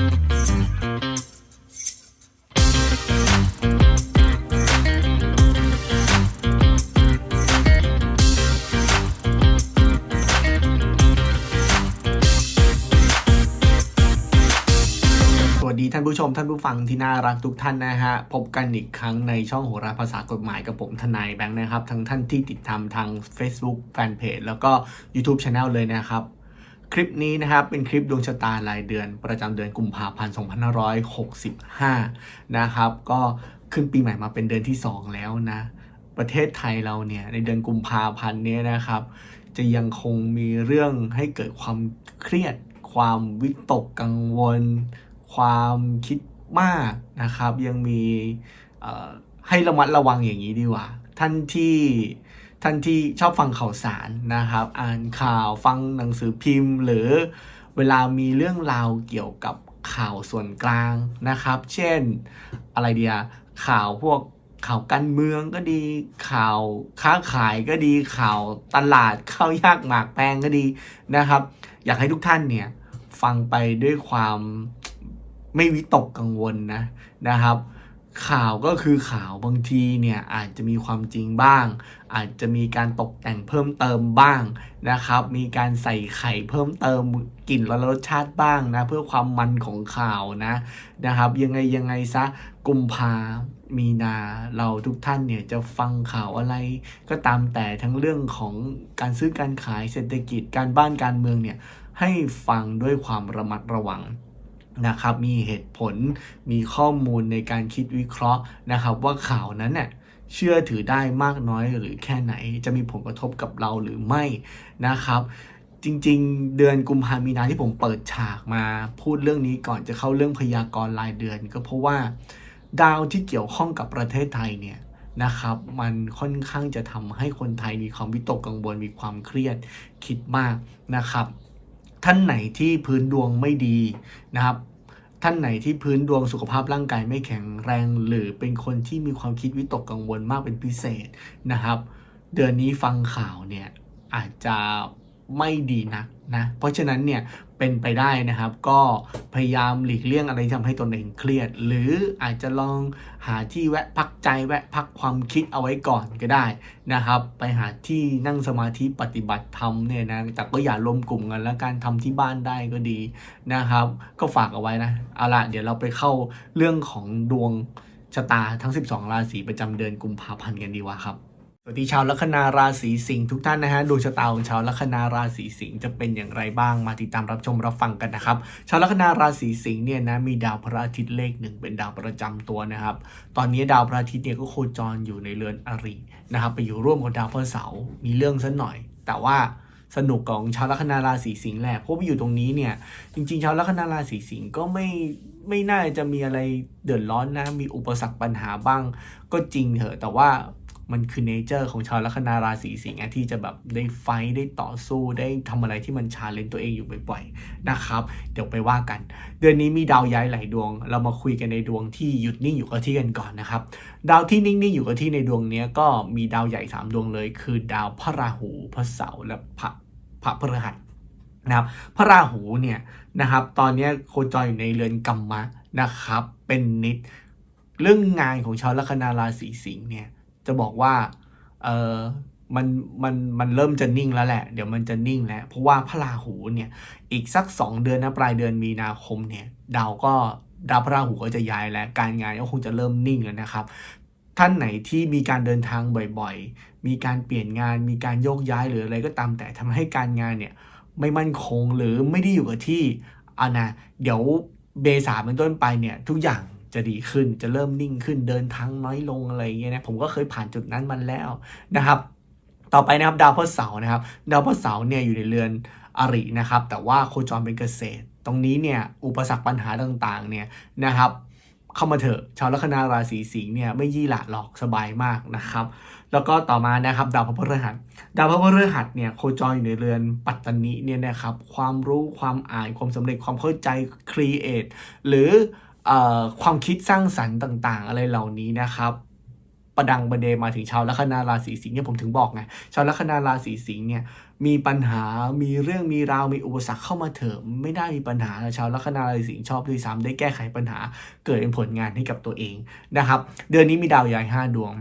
สวัสดีท่านผู้ชมท่านผู้ฟังที่น่ารักทุกท่านนะฮะ พบกันอีกครั้งในช่องโหราภาษากฎหมายกับผมทนายแบงค์นะครับ ทั้งท่านที่ติดตามทาง Facebook Fanpage แล้วก็ YouTube Channel เลยนะครับ คลิปนี้นะครับเป็นคลิปดวงชะตารายเดือน ประจำเดือนกุมภาพันธ์ 2565 นะครับก็ขึ้นปีใหม่มาเป็นเดือนที่ 2 แล้วนะ ประเทศไทยเราเนี่ยในเดือนกุมภาพันธ์เนี้นะครับ จะยังคงมีเรื่องให้เกิดความเครียด ความวิตกกังวล ความคิดมากนะครับ ยังมีให้ระมัดระวังอย่างนี้ดีกว่า ท่านที่ ท่านที่ชอบฟังข่าวสารนะครับ อ่านข่าวฟังหนังสือพิมพ์ หรือเวลามีเรื่องราวเกี่ยวกับข่าวส่วนกลางนะครับ เช่นอะไรเดียข่าวพวกข่าวการเมืองก็ดี ข่าวค้าขายก็ดี ข่าวตลาดข้าวยากหมากแพงก็ดีนะครับ อยากให้ทุกท่านเนี่ยฟังไปด้วยความไม่วิตกกังวลนะนะครับ ข่าวก็คือข่าวบางทีเนี่ยอาจจะมีความจริงบ้าง อาจจะมีการตกแต่งเพิ่มเติมบ้างนะครับ มีการใส่ไข่เพิ่มเติมกลิ่นและรสชาติบ้างนะเพื่อความมันของข่าวนะนะครับ ยังไงยังไงซะกุมภามีนาเราทุกท่านเนี่ยจะฟังข่าวอะไร ก็ตามแต่ทั้งเรื่องของการซื้อการขายเศรษฐกิจการบ้านการเมืองเนี่ยให้ฟังด้วยความระมัดระวัง นะครับมีเหตุผลมีข้อมูลในการคิดวิเคราะห์นะครับ ว่าข่าวนั้นเนี่ยเชื่อถือได้มากน้อยหรือแค่ไหน จะมีผลกระทบกับเราหรือไม่นะครับ จริงๆ เดือนกุมภามีนาที่ผมเปิดฉากมาพูดเรื่องนี้ก่อนจะเข้าเรื่องพยากรณ์รายเดือน ก็เพราะว่าดาวที่เกี่ยวข้องกับประเทศไทยเนี่ยนะครับ มันค่อนข้างจะทำให้คนไทยมีความวิตกกังวลมีความเครียดคิดมากนะครับ ท่านไหนที่พื้นดวงไม่ดีนะครับ ท่านไหนที่พื้นดวงสุขภาพร่างกายไม่แข็งแรง หรือเป็นคนที่มีความคิดวิตกกังวลมากเป็นพิเศษนะครับ เดือนนี้ฟังข่าวเนี่ยอาจจะไม่ดีนักนะ เพราะฉะนั้นเนี่ย เป็นไปได้นะครับ ก็พยายามหลีกเลี่ยงอะไรที่ทำให้ตนเองเครียด หรืออาจจะลองหาที่แวะพักใจแวะพักความคิดเอาไว้ก่อนก็ได้นะครับ ไปหาที่นั่งสมาธิปฏิบัติธรรมเนี่ยนะแต่ก็อย่ารวมกลุ่มกันแล้วการทำที่บ้านได้ก็ดีนะครับ ก็ฝากเอาไว้นะเอาละเดี๋ยวเราไปเข้าเรื่องของดวงชะตาทั้ง 12 ราศีประจำเดือนกุมภาพันธ์กันดีกว่าครับ สวัสดีชาวลัคนาราศีสิงห์ทุกท่านนะฮะดวงชะตาของชาวลัคนาราศีสิงห์จะเป็นอย่างไรบ้างมาติดตามรับชมรับฟังกันนะครับ ชาวลัคนาราศีสิงห์เนี่ยนะมีดาวพระอาทิตย์เลขหนึ่งเป็นดาวประจำตัวนะครับ ตอนนี้ดาวพระอาทิตย์เนี่ยก็โคจรอยู่ในเรือนอรินะครับไปอยู่ร่วมกับดาวพฤหัสมีเรื่องสักหน่อย แต่ว่าสนุกของชาวลัคนาราศีสิงห์แหละเพราะว่าอยู่ตรงนี้เนี่ยจริง ๆ ชาวลัคนาราศีสิงห์ก็ไม่ไม่น่าจะมีอะไรเดือดร้อนนะมีอุปสรรคปัญหาบ้างก็จริงเถอะแต่ว่า มันคือเนเจอร์ของชาวลัคนาราศีสิงห์ที่จะแบบได้ไฟได้ต่อสู้ได้ทำอะไรที่มันชาเลนตัวเองอยู่บ่อยๆนะครับ เดี๋ยวไปว่ากัน เดือนนี้มีดาวย้ายหลายดวง เรามาคุยกันในดวงที่หยุดนิ่งอยู่กับที่กันก่อนนะครับ ดาวที่นิ่งๆอยู่กับที่ในดวงนี้ก็มีดาวใหญ่สามดวงเลย คือดาวพระราหูพระเสาร์และพระพระพฤหัสนะครับพระราหูเนี่ยนะครับ ตอนนี้โคจรอยู่ในเรือนกัมมะนะครับ เป็นนิด เรื่องงานของชาวลัคนาราศีสิงห์เนี่ย จะบอกว่าเออมันมันมันเริ่มจะนิ่งแล้วแหละ เดี๋ยวมันจะนิ่งแล้ว เพราะว่าพระราหูเนี่ย อีกสัก 2 เดือนนะปลายเดือนมีนาคมเนี่ย ดาวก็ดาวพระราหูก็จะย้ายแล้ว การงานก็คงจะเริ่มนิ่งแล้วนะครับ ท่านไหนที่มีการเดินทางบ่อยๆ มีการเปลี่ยนงาน มีการโยกย้ายหรืออะไรก็ตามแต่ทำให้การงานเนี่ยไม่มั่นคงหรือไม่ได้อยู่กับที่เอานะเดี๋ยวเบษาเป็นต้นไปเนี่ยทุกอย่าง จะดีขึ้นจะเริ่มนิ่งขึ้นเดินทางน้อยลงอะไรอย่างเงี้ยนะผมก็เคยผ่านจุดนั้นมาแล้วนะครับ ต่อไปนะครับดาวพฤหัสเสาร์นะครับดาวพฤหัสเสาร์เนี่ยอยู่ในเรือนอรินะครับ แต่ว่าโคจรเป็นเกษตร ตรงนี้เนี่ยอุปสรรคปัญหาต่างๆเนี่ยนะครับเข้ามาเถอะชาวลัคนาราศีสิงห์เนี่ยไม่ยี่หละหรอกสบายมากนะครับ แล้วก็ต่อมานะครับดาวพระพฤหัสดาวพระพฤหัสเนี่ยโคจรอยู่ในเรือนปัตตนิเนี่ยนะครับความรู้ความอ่านความสำเร็จความเข้าใจครีเอทหรือ ความคิดสร้างสรรค์ต่างๆ อะไรเหล่านี้นะครับประดังประเดมาถึงชาวลัคนาราศีสิงห์เนี่ยผมถึงบอกไงชาวลัคนาราศีสิงห์เนี่ยมีปัญหามีเรื่องมีราวมีอุปสรรคเข้ามาเถอะไม่ได้มีปัญหาชาวลัคนาราศีสิงห์ชอบด้วยซ้ำได้แก้ไขปัญหาเกิดเป็นผลงานให้กับตัวเองนะครับ เดือนนี้มีดาวย้าย5ดวง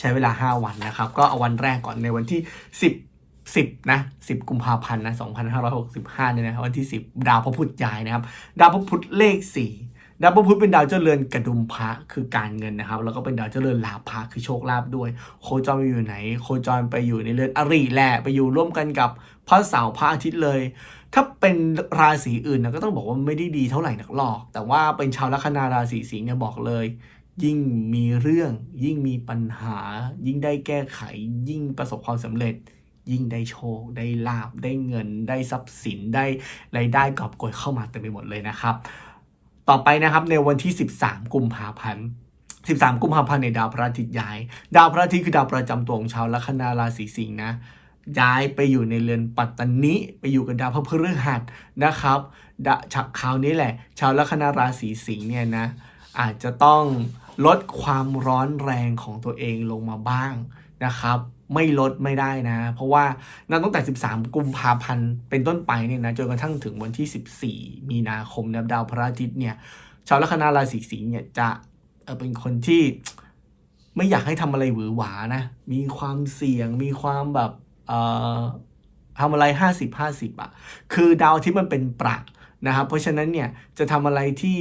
ใช้เวลา 5 วันนะครับ ก็เอาวันแรกก่อนในวันที่ 10 10นะ10 กุมภาพันธ์นะ2565เนี่ยนะวันที่ 10 ดาวพระพุธย้ายนะครับ ดาวพระพุธเลข 4 ดาวพระพุธเป็นดาวเจ้าเรือนกระดุมพระคือการเงินนะครับ แล้วก็เป็นดาวเจ้าเรือนลาภะคือโชคลาภด้วย โคจรไปอยู่ไหน โคจรไปอยู่ในเรือนอริแหละไปอยู่ร่วมกันกับพระเสาร์พระอาทิตย์เลย ถ้าเป็นราศีอื่นนะก็ต้องบอกว่าไม่ได้ดีเท่าไหร่นักหรอก แต่ว่าเป็นชาวลัคนาราศีสิงห์เนี่ยบอกเลย ยิ่งมีเรื่องยิ่งมีปัญหา ยิ่งได้แก้ไข ยิ่งประสบความสำเร็จยิ่งได้โชค ได้ลาบ ได้เงิน ได้ทรัพย์สิน ได้รายได้กอบโกยเข้ามาเต็มไปหมดเลยนะครับ ต่อไปนะครับในวันที่ 13 กุมภาพันธ์13 กุมภาพันธ์ในดาวพระอาทิตย์ย้าย ดาวพระอาทิตย์คือดาวประจำตัวของชาวลัคนาราศีสิงห์นะย้ายไปอยู่ในเรือนปัตตนิไปอยู่กับดาวพระพฤหัสนะครับดาชักคราวนี้แหละ ชาวลัคนาราศีสิงห์เนี่ยนะอาจจะต้องลดความร้อนแรงของตัวเองลงมาบ้างนะครับ ไม่ลดไม่ได้นะ เพราะว่านับตั้งแต่ 13 กุมภาพันธ์เป็นต้นไปเนี่ยนะจนกระทั่งถึงวันที่ 14 มีนาคมนะดาวพระอาทิตย์เนี่ยชาวลัคนาราศีสิงห์เนี่ยจะเเป็นคนที่ไม่อยากให้ทำอะไรหวือหวานะ มีความเสี่ยงมีความแบบเอ่อทำอะไร 50 50 อะ คือดาวที่มันเป็นประนะครับ เพราะฉะนั้นเนี่ยจะทำอะไรที่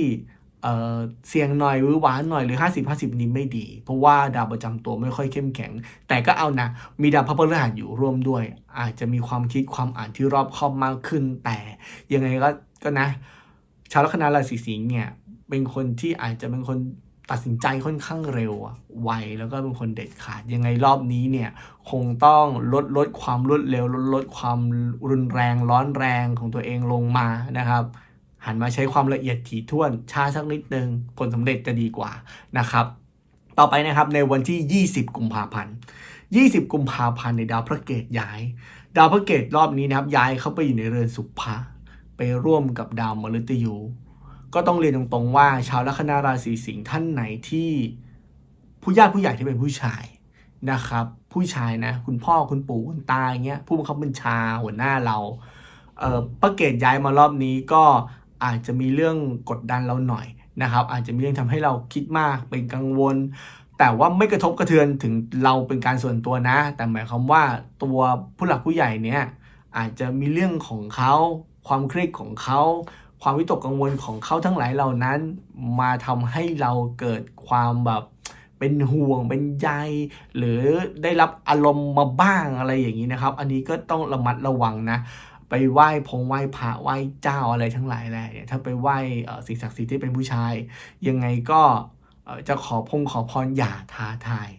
เเสี่ยงหน่อยหวือหวานหน่อยหรือ 50 50 นี้ไม่ดี เพราะว่าดาวประจำตัวไม่ค่อยเข้มแข็ง แต่ก็เอานะมีดาวพระพฤหัสอยู่ร่วมด้วย อาจจะมีความคิดความอ่านที่รอบคอบมากขึ้น แต่ยังไงก็ก็นะ ชาวลัคนาราศีสิงห์เนี่ยเป็นคนที่อาจจะเป็นคนตัดสินใจค่อนข้างเร็วไวแล้วก็เป็นคนเด็ดขาด ยังไงรอบนี้เนี่ยคงต้องลดลดความรวดเร็ว ลดลดความรุนแรงร้อนแรงของตัวเองลงมานะครับ หันมาใช้ความละเอียดถี่ถ้วนช้าสักนิดนึงผลสำเร็จจะดีกว่านะครับ ต่อไปนะครับในวันที่ 20 กุมภาพันธ์ 20 กุมภาพันธ์ในดาวพระเกตย้าย ดาวพระเกตรอบนี้นะครับย้ายเข้าไปอยู่ในเรือนสุภะไปร่วมกับดาวมฤตยูก็ต้องเรียนตรงๆว่าชาวลัคนาราศีสิงห์ท่านไหนที่ผู้ญาติผู้ใหญ่ที่เป็นผู้ชายนะครับ ผู้ชายนะ คุณพ่อคุณปู่คุณตาอย่างเงี้ยผู้บังคับบัญชาหัวหน้าเราเออประเกตย้ายมารอบนี้ก็ อาจจะมีเรื่องกดดันเราหน่อยนะครับ อาจจะมีเรื่องทำให้เราคิดมากเป็นกังวล แต่ว่าไม่กระทบกระเทือนถึงเราเป็นการส่วนตัวนะ แต่หมายความว่าตัวผู้หลักผู้ใหญ่เนี่ยอาจจะมีเรื่องของเขาความเครียดของเขาความวิตกกังวลของเขาทั้งหลายเหล่านั้น มาทำให้เราเกิดความแบบเป็นห่วงเป็นใยหรือได้รับอารมณ์มาบ้างอะไรอย่างนี้นะครับ อันนี้ก็ต้องระมัดระวังนะ ไปไหว้พงไหว้พระไหว้เจ้าอะไรทั้งหลายแหละเนี่ยถ้าไปไหว้สิ่งศักดิ์สิทธิ์ที่เป็นผู้ชาย ยังไงก็จะขอพงขอพรอย่าท้าทาย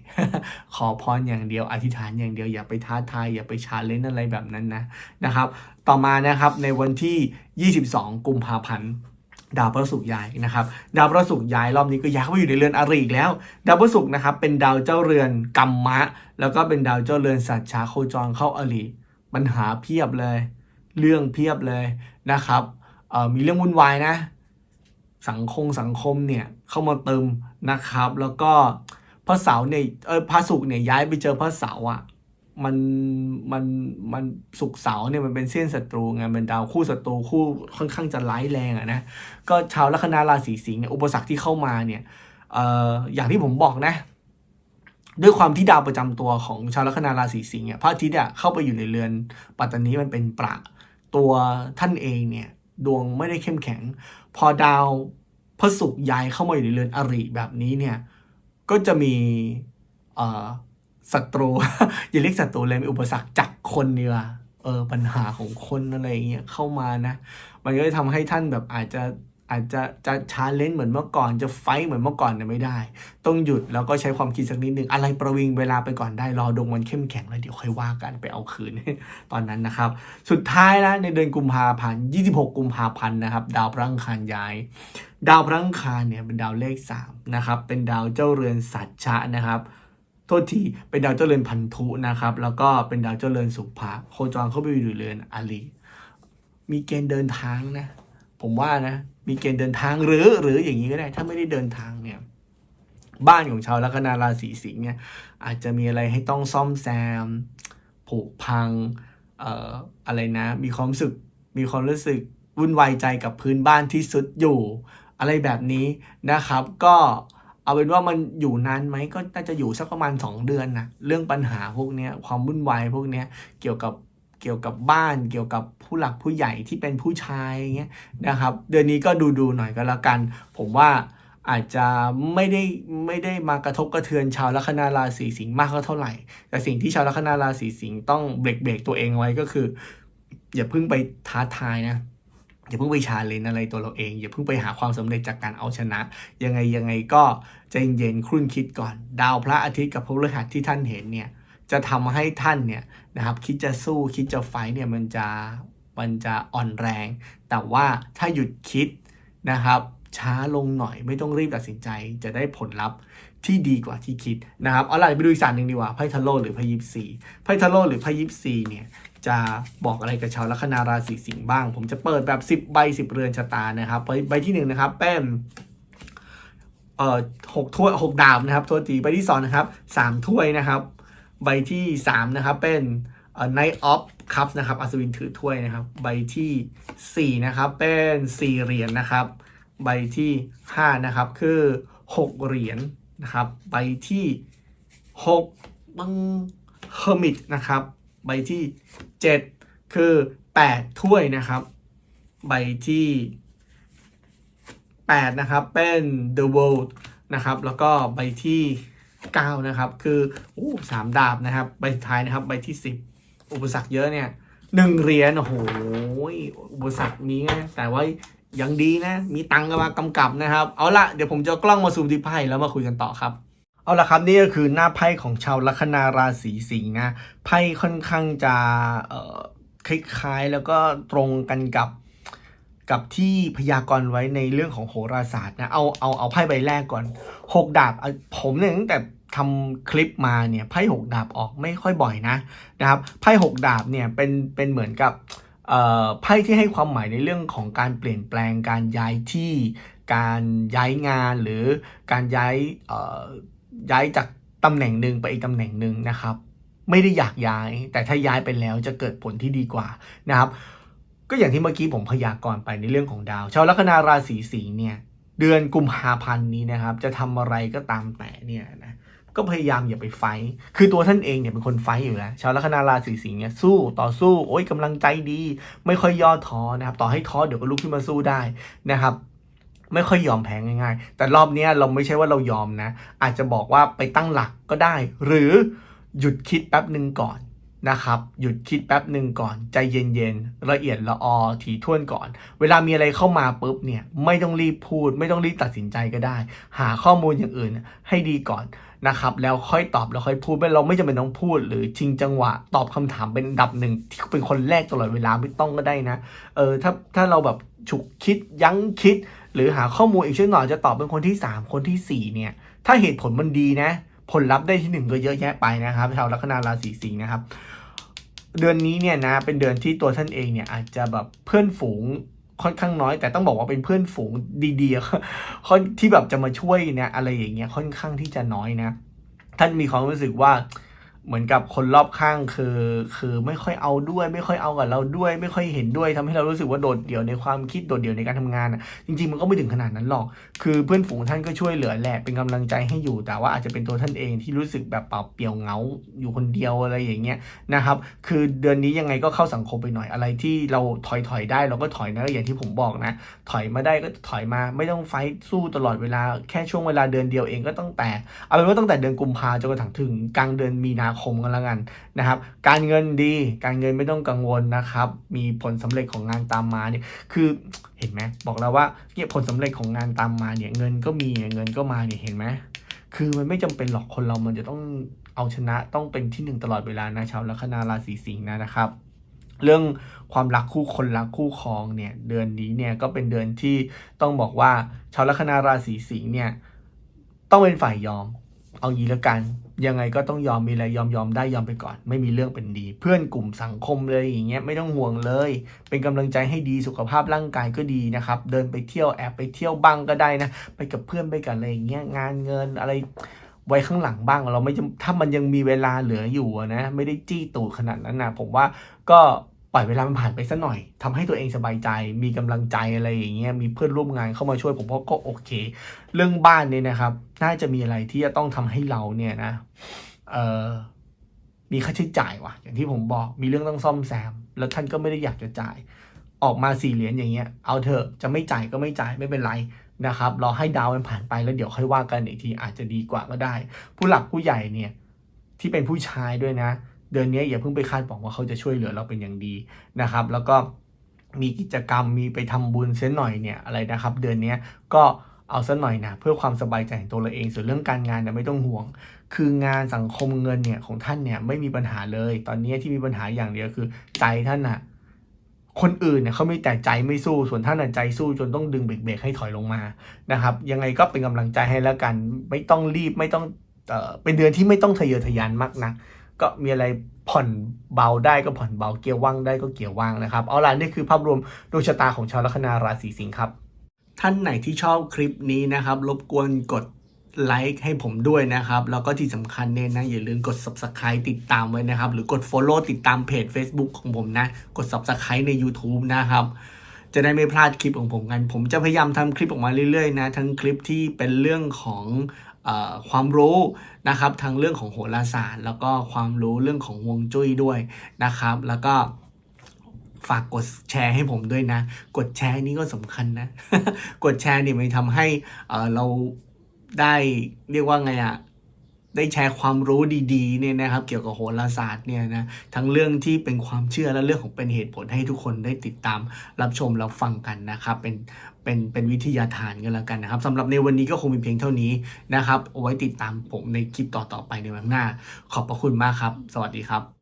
ขอพรอย่างเดียวอธิษฐานอย่างเดียวอย่าไปท้าทายอย่าไปชาเลนอะไรแบบนั้นนะนะครับ ต่อมานะครับในวันที่ 22 กุมภาพันธ์ดาวพฤหัสย้ายนะครับ ดาวพฤหัสย้ายรอบนี้ก็ย้ายเข้ามาอยู่ในเรือนอริอีกแล้ว ดาวพฤหัสนะครับเป็นดาวเจ้าเรือนกัมมะ แล้วก็เป็นดาวเจ้าเรือนสัตว์ชาโคจรเข้าอริปัญหาเพียบเลย เรื่องเพียบเลยนะครับมีเรื่องวุ่นวายนะ สังคมสังคมเนี่ยเข้ามาเติมนะครับ แล้วก็พระเสาร์เนี่ยเออพระศุกร์เนี่ยย้ายไปเจอพระเสาร์อะมันมันมันศุกร์เสาร์เนี่ยมันเป็นเส้นศัตรูไงเป็นดาวคู่ศัตรูคู่ค่อนข้างจะร้ายแรงอะนะก็ชาวลัคนาราศีสิงห์เนี่ยอุปสรรคที่เข้ามาเนี่ยเอ่ออย่างที่ผมบอกนะ ด้วยความที่ดาวประจำตัวของชาวลัคนาราศีสิงห์เนี่ยพระอาทิตย์อะเข้าไปอยู่ในเรือนปัตตานีมันเป็นประ ตัวท่านเองเนี่ยดวงไม่ได้เข้มแข็ง พอดาวพระศุกร์ย้ายเข้ามาอยู่ในเรือนอริแบบนี้เนี่ยก็จะมีศัตรู อย่าเรียกศัตรูเลยมีอุปสรรคจากคนเนีกว่ยเออปัญหาของคนอะไรเงี้ยเข้ามานะ มันก็จะทำให้ท่านแบบอาจจะ อาจจะจะชาเลนจ์เหมือนเมื่อก่อนจะไฟเหมือนเมื่อก่อนเนี่ยไม่ได้ ต้องหยุดแล้วก็ใช้ความคิดสักนิดนึงอะไรประวิงเวลาไปก่อนได้รอดวงมันเข้มแข็งแล้วเดี๋ยวค่อยว่ากันไปเอาคืนตอนนั้นนะครับ สุดท้ายนะในเดือนกุมภาพันธ์26 กุมภาพันธ์นะครับ ดาวพระอังคารย้าย ดาวพระอังคารเนี่ยเป็นดาวเลข3นะครับเป็นดาวเจ้าเรือนสัจชะนะครับโทษทีเป็นดาวเจ้าเรือนพันธุนะครับ แล้วก็เป็นดาวเจ้าเรือนสุภะโคจรเข้าไปอยู่เรือนอาลีมีเกณฑ์เดินทางนะ ผมว่านะ มีเกณฑ์เดินทางหรือหรืออย่างนี้ก็ได้ ถ้าไม่ได้เดินทางเนี่ยบ้านของชาวลัคนาราศีสิงห์เนี่ยอาจจะมีอะไรให้ต้องซ่อมแซม ผุพังเอ่ออะไรนะ มีความรู้สึกมีความรู้สึกวุ่นวายใจกับพื้นบ้านที่สุดอยู่ อะไรแบบนี้นะครับ ก็เอาเป็นว่ามันอยู่นานไหมก็น่าจะอยู่สักประมาณ 2 เดือนนะเรื่องปัญหาพวกนี้ความวุ่นวายพวกนี้เกี่ยวกับ เกี่ยวกับบ้านเกี่ยวกับผู้หลักผู้ใหญ่ที่เป็นผู้ชายอย่างเงี้ยนะครับ เดือนนี้ก็ดูดูๆหน่อยก็แล้วกัน ผมว่าอาจจะไม่ได้ไม่ได้มากระทบกระเทือนชาวลัคนาราศีสิงห์มากเท่าไหร่ แต่สิ่งที่ชาวลัคนาราศีสิงห์ต้องเบรกเบรกตัวเองไว้ก็คือ อย่าเพิ่งไปท้าทายนะอย่าเพิ่งไปชาเลนอะไรตัวเราเอง อย่าเพิ่งไปหาความสำเร็จจากการเอาชนะ ยังไงยังไงก็ใจเย็นๆครุ่นคิดก่อน ดาวพระอาทิตย์กับพระฤหัสที่ท่านเห็นเนี่ย จะทำให้ท่านเนี่ยนะครับคิดจะสู้คิดจะไฟเนี่ยมันจะมันจะอ่อนแรง แต่ว่าถ้าหยุดคิดนะครับช้าลงหน่อยไม่ต้องรีบตัดสินใจจะได้ผลลัพธ์ที่ดีกว่าที่คิดนะครับเอาล่ะไปดูอีกสารหนึ่งดีกว่าไพ่ทาโร่หรือไพ่ยิปซีไพ่ทาโร่หรือไพ่ยิปซีเนี่ยจะบอกอะไรกับชาวลัคนาราศีสิงห์บ้าง ผมจะเปิดแบบ 10 ใบ 10 เรือนชะตานะครับใบใบที่หนึ่งนะครับเป็นเอ่อหกถ้วยหกดาบนะครับ ตัวตีใบที่สองนะครับสามถ้วยนะครับ ใบที่สามนะครับ เป็นเอ่อ Knight of Cups นะครับอัศวินถือถ้วยนะครับ ใบที่สี่นะครับ เป็นสี่เหรียญนะครับ ใบที่ห้านะครับ คือหกเหรียญนะครับ ใบที่หกบังเฮอร์มิตนะครับ ใบที่ 7 คือ 8 ถ้วยนะครับ ใบที่ 8 นะครับ เป็น The World นะครับ แล้วก็ใบที่ 9 นะครับ คืออู้สามดาบนะครับ ใบสุดท้ายนะครับ ใบที่ 10 อุปสรรคเยอะเนี่ยหนึ่งเหรียญโอ้โหอุปสรรคมีนะแต่ว่ายังดีนะ มีตังค์มากำกับนะครับ เอาละเดี๋ยวผมจะกล้องมาซูมที่ไพ่แล้วมาคุยกันต่อครับ เอาละครับนี่ก็คือหน้าไพ่ของชาวลัคนาราศีสิงห์นะไพ่ค่อนข้างจะคล้ายๆแล้วก็ตรงกันกับ กับที่พยากรณ์ไว้ในเรื่องของโหราศาสตร์นะเอาเอาเอาไพ่ใบแรกก่อนหกดาบผมเนี่ยตั้งแต่ทำคลิปมาเนี่ยไพ่หกดาบออกไม่ค่อยบ่อยนะนะครับไพ่หกดาบเนี่ยเป็นเป็นเหมือนกับไพ่ที่ให้ความหมายในเรื่องของการเปลี่ยนแปลงการย้ายที่ การย้ายงานหรือการย้ายย้ายจากตำแหน่งหนึ่งไปอีกตำแหน่งหนึ่งนะครับ ไม่ได้อยากย้าย แต่ถ้าย้ายไปแล้วจะเกิดผลที่ดีกว่านะครับ ก็อย่างที่เมื่อกี้ผมพยากรณ์ไปในเรื่องของดาว ชาวลัคนาราศีสิงห์เนี่ย เดือนกุมภาพันธ์นี้นะครับ จะทำอะไรก็ตามแต่เนี่ยนะก็พยายามอย่าไปไฟ คือตัวท่านเองเนี่ยเป็นคนไฟอยู่แล้ว ชาวลัคนาราศีสิงห์เนี่ยสู้ต่อสู้ โอ้ยกำลังใจดี ไม่ค่อยย่อท้อนะครับ ต่อให้ท้อเดี๋ยวก็ลุกขึ้นมาสู้ได้นะครับ ไม่ค่อยยอมแพ้ง่าย ๆ แต่รอบนี้เราไม่ใช่ว่าเรายอมนะ อาจจะบอกว่าไปตั้งหลักก็ได้ หรือหยุดคิดแป๊บหนึ่งก่อน นะครับ หยุดคิดแป๊บหนึ่งก่อน ใจเย็นๆ ละเอียดละออถี่ถ้วนก่อน เวลามีอะไรเข้ามาปุ๊บเนี่ย ไม่ต้องรีบพูด ไม่ต้องรีบตัดสินใจก็ได้ หาข้อมูลอย่างอื่นให้ดีก่อนนะครับ แล้วค่อยตอบแล้วค่อยพูดไม่เราไม่จำเป็นต้องพูด หรือชิงจังหวะ ตอบคำถามเป็นดับหนึ่งที่เป็นคนแรกตลอดเวลาไม่ต้องก็ได้นะ เออ ถ้าถ้าเราแบบฉุกคิดยั้งคิด หรือหาข้อมูลอีกช่วยหน่อยจะตอบเป็นคนที่ 3 คนทีสี่4เนี่ย ถ้าเหตุผลมันดีนะ ผลลัพธ์ได้ที่หนึ่งก็เยอะแยะไปนะครับชาวลัคนาราศีสิงห์นะครับ เดือนนี้เนี่ยนะเป็นเดือนที่ตัวท่านเองเนี่ยอาจจะแบบเพื่อนฝูงค่อนข้างน้อย แต่ต้องบอกว่าเป็นเพื่อนฝูงดีๆค่อนที่แบบจะมาช่วยเนี่ยอะไรอย่างเงี้ยค่อนข้างที่จะน้อยนะ ท่านมีความรู้สึกว่า เหมือนกับคนรอบข้างคือ คือไม่ค่อยเอาด้วย ไม่ค่อยเอากับเราด้วย ไม่ค่อยเห็นด้วยทำให้เรารู้สึกว่าโดดเดี่ยวในความคิดโดดเดี่ยวในการทำงานอะจริงๆมันก็ไม่ถึงขนาดนั้นหรอก คือเพื่อนฝูงท่านก็ช่วยเหลือแหละเป็นกำลังใจให้อยู่แต่ว่าอาจจะเป็นตัวท่านเองที่รู้สึกแบบเปล่าเปลี่ยวเงาอยู่คนเดียวอะไรอย่างเงี้ยนะครับ คือเดือนนี้ยังไงก็เข้าสังคมไปหน่อยอะไรที่เราถอยถอยได้เราก็ถอยนะอย่างที่ผมบอกนะ ถอยมาได้ก็ถอยมาไม่ต้องไฟสู้ตลอดเวลาแค่ช่วงเวลาเดือนเดียวเองก็ตั้งแต่เอาเป็นว่าตั้งแต่เดือนกุมภาจนกระทั่งถึงกลางเดือนมีนาคมกันแล้วกันนะครับ การเงินดีการเงินไม่ต้องกังวลนะครับ มีผลสำเร็จของงานตามมาเนี่ยคือเห็นไหมบอกแล้วว่าเนี่ยผลสำเร็จของงานตามมาเนี่ยเงินก็มีเงินก็มาเนี่ยเห็นไหมคือมันไม่จำเป็นหรอกคนเรามันจะต้องเอาชนะต้องเป็นที่หนึ่งตลอดเวลานะชาวลัคนาราศีสิงห์นะนะครับเรื่องความรักคู่คนรักคู่ครองเนี่ยเดือนนี้เนี่ยก็เป็นเดือนที่ต้องบอกว่าชาวลัคนาราศีสิงห์เนี่ยต้องเป็นฝ่ายยอม เอางี้แล้วกัน ยังไงก็ต้องยอมมีอะไรยอมยอมได้ยอมไปก่อน ไม่มีเรื่องเป็นดี เพื่อนกลุ่มสังคมเลยอย่างเงี้ยไม่ต้องห่วงเลย เป็นกำลังใจให้ดีสุขภาพร่างกายก็ดีนะครับ เดินไปเที่ยวแอบไปเที่ยวบ้างก็ได้นะ ไปกับเพื่อนไปกับอะไรอย่างเงี้ยงานเงินอะไรไว้ข้างหลังบ้างเราไม่ถ้ามันยังมีเวลาเหลืออยู่นะ ไม่ได้จี้ตูดขนาดนั้นนะผมว่าก็ ล่อยเวลามันผ่านไปสักหน่อยทำให้ตัวเองสบายใจ มีกำลังใจอะไรอย่างเงี้ยมีเพื่อนร่วมงานเข้ามาช่วยผมว่าะก็โอเค เรื่องบ้านเนี่ยนะครับ น่าจะมีอะไรที่จะต้องทำให้เราเนี่ยนะเออมีค่าใช้จ่ายว่ะอย่างที่ผมบอกมีเรื่องต้องซ่อมแซม แล้วท่านก็ไม่ได้อยากจะจ่าย ออกมาสี่เหรียญอย่างเงี้ยเอาเถอะจะไม่จ่ายก็ไม่จ่ายไม่เป็นไรนะครับรอให้ดาวมันผ่านไปแล้วเดี๋ยวค่อยว่ากันอีกทีอาจจะดีกว่าก็ได้ ผู้หลักผู้ใหญ่เนี่ยที่เป็นผู้ชายด้วยนะ เดือนนี้อย่าเพิ่งไปคาดหวังว่าเขาจะช่วยเหลือเราเป็นอย่างดีนะครับ แล้วก็มีกิจกรรมมีไปทำบุญเส้นหน่อยเนี่ยอะไรนะครับ เดือนนี้ก็เอาซะหน่อยนะเพื่อความสบายใจของตัวเราเอง ส่วนเรื่องการงานเนี่ยไม่ต้องห่วง คืองานสังคมเงินเนี่ยของท่านเนี่ยไม่มีปัญหาเลย ตอนนี้ที่มีปัญหาอย่างเดียวคือใจท่านน่ะคนอื่นเนี่ยเขาไม่แต่ใจไม่สู้ส่วนท่านน่ะใจสู้จนต้องดึงเบรกๆให้ถอยลงมานะครับ ยังไงก็เป็นกำลังใจให้แล้วกัน ไม่ต้องรีบไม่ต้องเออเป็นเดือนที่ไม่ต้องทะเยอทะยานมากนัก ก็มีอะไรผ่อนเบาได้ก็ผ่อนเบาเกียร์ว่างได้ก็เกียร์ว่างนะครับ เอาล่ะนี่คือภาพรวมดวงชะตาของชาวลัคนาราศีสิงห์ครับ ท่านไหนที่ชอบคลิปนี้นะครับรบกวนกดไลค์ให้ผมด้วยนะครับ แล้วก็ที่สำคัญเนี่ยนะ อย่าลืมกด subscribe ติดตามไว้นะครับ หรือกด follow ติดตามเพจ Facebook ของผมนะ กด subscribe ใน YouTube นะครับ จะได้ไม่พลาดคลิปของผมกัน ผมจะพยายามทำคลิปออกมาเรื่อยๆนะ ทั้งคลิปที่เป็นเรื่องของ ความรู้นะครับทางเรื่องของโหราศาสตร์ แล้วก็ความรู้เรื่องของฮวงจุ้ยด้วยนะครับ แล้วก็ฝากกดแชร์ให้ผมด้วยนะ กดแชร์นี่ก็สำคัญนะ กดแชร์เนี่ยมันทำให้เราได้เรียกว่าไงอะ ได้แชร์ความรู้ดีๆเนี่ยนะครับ เกี่ยวกับโหราศาสตร์เนี่ยนะทั้งเรื่องที่เป็นความเชื่อและเรื่องของเป็นเหตุผลให้ทุกคนได้ติดตามรับชมรับฟังกันนะครับ เป็นเป็นเป็นวิทยาทานกันแล้วกันนะครับสำหรับในวันนี้ก็คงมีเพียงเท่านี้นะครับเอาไว้ติดตามผมในคลิปต่อๆไปในวันหน้า ขอบพระคุณมากครับ สวัสดีครับ